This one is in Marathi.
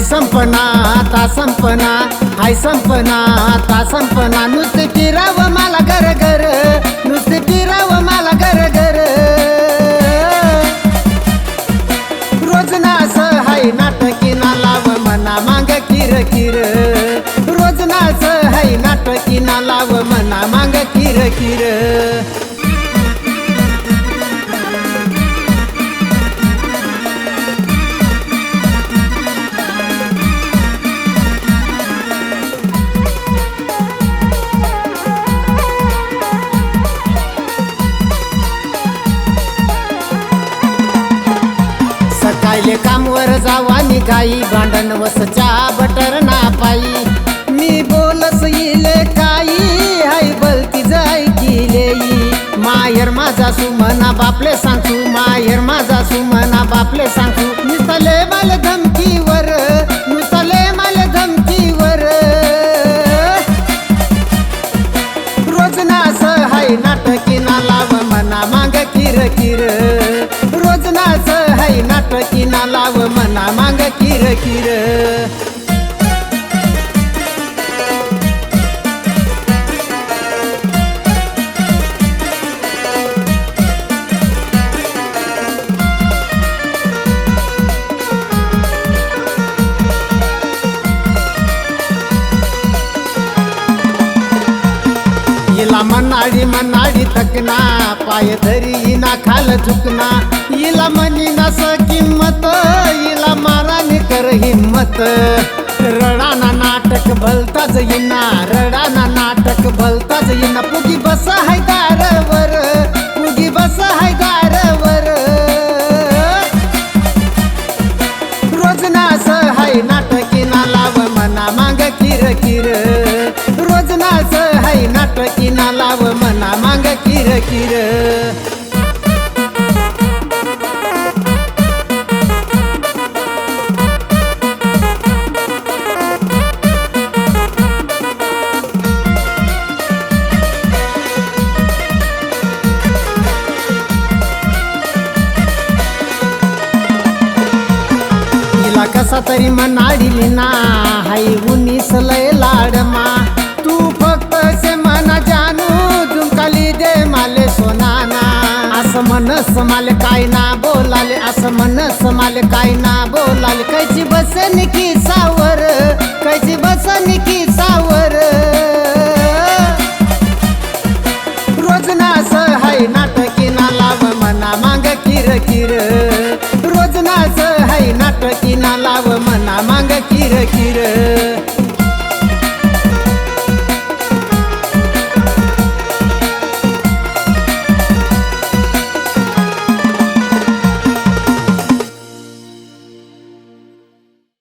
संपना आता संपना. हाय संपना आता संपना. नुसते फिराव मला घर घर नुसते फिराव मला घर घर रोज नास हाय नाटकी ना लाव मना मांग किर किर. रोज नास हाय नाटकी ना लाव मना मांग किर किर. सकाळले कामवर जावा निघाई. भांडण वसच्या बटर ना पायी मी बोलस इले काही हाय बलती जाय किलेई. मायर माझा सुमना बापले सांगू. मायर माझा सुमना बापले सांगू. निसले माल धमकीवर मना किर किर. हिला मनाडी मनाडी थकना पाय धरी ना खाल झुकना. हिला मनी नस किंमत हिला हिम्मत. रडाना नाटक भलताच येईना रडाना नाटक भलताच येईना. पुगी बस हाय दारवर पुगी बस हाय दारवर रोज नास हाय नाटकी ना लाव मना मांग किर किर. रोज नाच हाय नाटकी ना लाव मना मांग किर किर. कसा तरी मनाडिली ना हाई उनीस लय लाडमा तू फक्त से मना जानू झुमकाली दे माले सोनाना. असं मनस माले काय ना बोलाले असं मनस माले काय ना बोलाले. कैची बस निकी सावर कैची बस निकी सावर. रोज ना हाय नाटकी ना लाव मना मांग किर किर